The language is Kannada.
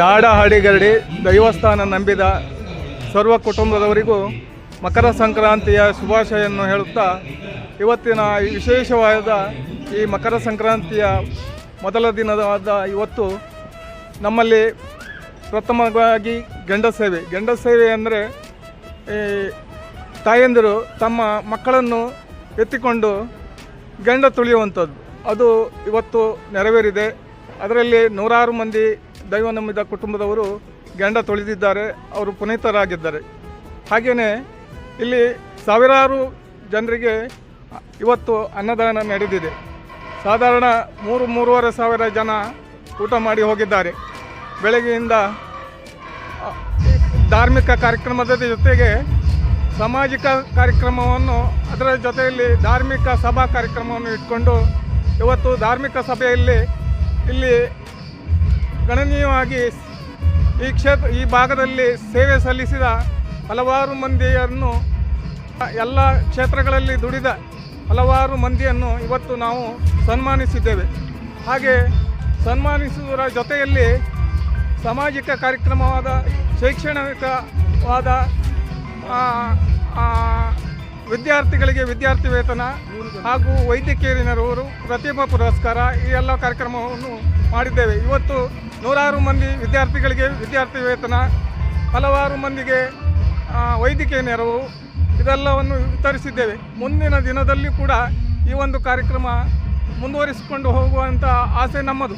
ನಾಡ ಹಾಡಿಗರಡಿ ದೈವಸ್ಥಾನ ನಂಬಿದ ಸರ್ವ ಕುಟುಂಬದವರಿಗೂ ಮಕರ ಸಂಕ್ರಾಂತಿಯ ಶುಭಾಶಯನ್ನು ಹೇಳುತ್ತಾ, ಇವತ್ತಿನ ವಿಶೇಷವಾದ ಈ ಮಕರ ಸಂಕ್ರಾಂತಿಯ ಮೊದಲ ದಿನವಾದ ಇವತ್ತು ನಮ್ಮಲ್ಲಿ ಪ್ರಥಮವಾಗಿ ಗಂಡ ಸೇವೆ. ಗಂಡ ಸೇವೆ ಅಂದರೆ, ಈ ತಾಯಂದಿರು ತಮ್ಮ ಮಕ್ಕಳನ್ನು ಎತ್ತಿಕೊಂಡು ಗಂಡ ತುಳಿಯುವಂಥದ್ದು. ಅದು ಇವತ್ತು ನೆರವೇರಿದೆ. ಅದರಲ್ಲಿ ನೂರಾರು ಮಂದಿ ದೈವ ನಂಬಿದ ಕುಟುಂಬದವರು ಗಂಡ ತೊಳೆದಿದ್ದಾರೆ, ಅವರು ಪುನೀತರಾಗಿದ್ದಾರೆ. ಹಾಗೆಯೇ ಇಲ್ಲಿ ಸಾವಿರಾರು ಜನರಿಗೆ ಇವತ್ತು ಅನ್ನದಾನ ನಡೆದಿದೆ. ಸಾಧಾರಣ ಮೂರು, ಮೂರುವರೆ ಸಾವಿರ ಜನ ಊಟ ಮಾಡಿ ಹೋಗಿದ್ದಾರೆ. ಬೆಳಗ್ಗೆಯಿಂದ ಧಾರ್ಮಿಕ ಕಾರ್ಯಕ್ರಮದ ಜೊತೆಗೆ ಸಾಮಾಜಿಕ ಕಾರ್ಯಕ್ರಮವನ್ನು, ಅದರ ಜೊತೆಯಲ್ಲಿ ಧಾರ್ಮಿಕ ಸಭಾ ಕಾರ್ಯಕ್ರಮವನ್ನು ಇಟ್ಕೊಂಡು ಇವತ್ತು ಧಾರ್ಮಿಕ ಸಭೆಯಲ್ಲಿ ಇಲ್ಲಿ ಗಣನೀಯವಾಗಿ ಈ ಕ್ಷೇತ್ರ, ಈ ಭಾಗದಲ್ಲಿ ಸೇವೆ ಸಲ್ಲಿಸಿದ ಹಲವಾರು ಮಂದಿಯನ್ನು ಎಲ್ಲ ಕ್ಷೇತ್ರಗಳಲ್ಲಿ ದುಡಿದ ಹಲವಾರು ಮಂದಿಯನ್ನು ಇವತ್ತು ನಾವು ಸನ್ಮಾನಿಸಿದ್ದೇವೆ. ಹಾಗೆ ಸನ್ಮಾನಿಸುವುದರ ಜೊತೆಯಲ್ಲಿ ಸಾಮಾಜಿಕ ಕಾರ್ಯಕ್ರಮವಾದ, ಶೈಕ್ಷಣಿಕವಾದ ವಿದ್ಯಾರ್ಥಿಗಳಿಗೆ ವಿದ್ಯಾರ್ಥಿ ವೇತನ ಹಾಗೂ ವೈದ್ಯಕೀಯ ನೆರವರು ಪ್ರತಿಭಾ ಪುರಸ್ಕಾರ ಈ ಎಲ್ಲ ಕಾರ್ಯಕ್ರಮವನ್ನು ಮಾಡಿದ್ದೇವೆ. ಇವತ್ತು ನೂರಾರು ಮಂದಿ ವಿದ್ಯಾರ್ಥಿಗಳಿಗೆ ವಿದ್ಯಾರ್ಥಿ ವೇತನ, ಹಲವಾರು ಮಂದಿಗೆ ವೈದ್ಯಕೀಯ ನೆರವು ಇದೆಲ್ಲವನ್ನು ವಿತರಿಸಿದ್ದೇವೆ. ಮುಂದಿನ ದಿನದಲ್ಲಿ ಕೂಡ ಈ ಒಂದು ಕಾರ್ಯಕ್ರಮ ಮುಂದುವರಿಸಿಕೊಂಡು ಹೋಗುವಂಥ ಆಸೆ ನಮ್ಮದು.